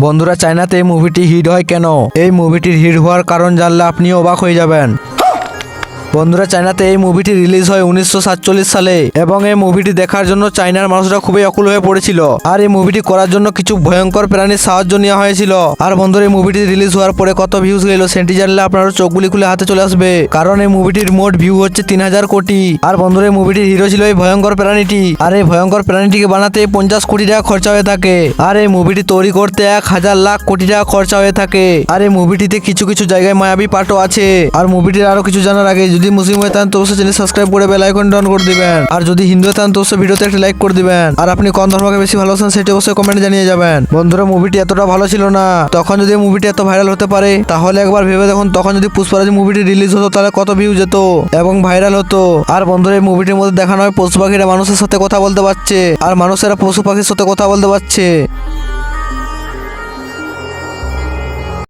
বন্ধুরা, চায়নাতে এই মুভিটি হিট হয় কেন? এই মুভিটির হিট হওয়ার কারণ জানলে আপনিও অবাক হয়ে যাবেন। বন্ধুরা, চায়নাতে এই মুভিটি রিলিজ হয় উনিশশো সাতচল্লিশ সালে এবং এই মুভিটি দেখার জন্য চায়নার মানুষরা খুবই অকুল হয়ে পড়েছিল। আর এই মুভিটি করার জন্য কিছু ভয়ঙ্কর প্রাণীর সাহায্য নেওয়া হয়েছিল। আর বন্ধুরা, এই মুভিটি রিলিজ হওয়ার পরে কত ভিউজ গেল সেটি জানলে আপনার চোখগুলি খুলে হাতে চলে আসবে। কারণ এই মুভিটির মোট ভিউ হচ্ছে তিন হাজার কোটি। আর বন্ধুরা, এই মুভিটির হিরো ছিল এই ভয়ঙ্কর প্রাণীটি। আর এই ভয়ঙ্কর প্রাণীটিকে বানাতে পঞ্চাশ কোটি টাকা খরচা হয়ে থাকে। আর এই মুভিটি তৈরি করতে এক হাজার লাখ কোটি টাকা খরচা হয়ে থাকে। আর এই মুভিটিতে কিছু কিছু জায়গায় মায়াবী পাঠও আছে। আর মুভিটির আরও কিছু জানার আগে যদি মুসলিম হয়ে থাকেন তো অবশ্যই চ্যানেল সাবস্ক্রাইব করে বেল আইকন ডাউন করে দিবেন। আর যদি হিন্দু হয়ে থাকেন তো অবশ্যই ভিডিওতে একটা লাইক করে দিবেন। আর আপনি কোন ধর্মকে বেশি ভালোবাসেন সেটি অবশ্যই কমেন্টে জানিয়ে যাবেন। বন্ধুরা মুভিটি এতটা ভালো ছিল না। তখন যদি মুভিটি এত ভাইরাল হতে পারে, তাহলে একবার ভেবে দেখুন, তখন যদি পুষ্পারাজ মুভিটি রিলিজ হতো, তাহলে কত ভিউ যেত এবং ভাইরাল হতো। আর বন্ধুরা, এই মুভিটির মধ্যে দেখানো হয় পশু পাখিরা মানুষের সাথে কথা বলতে পারছে। আর মানুষেরা পশু পাখির সাথে কথা বলতে পারছে।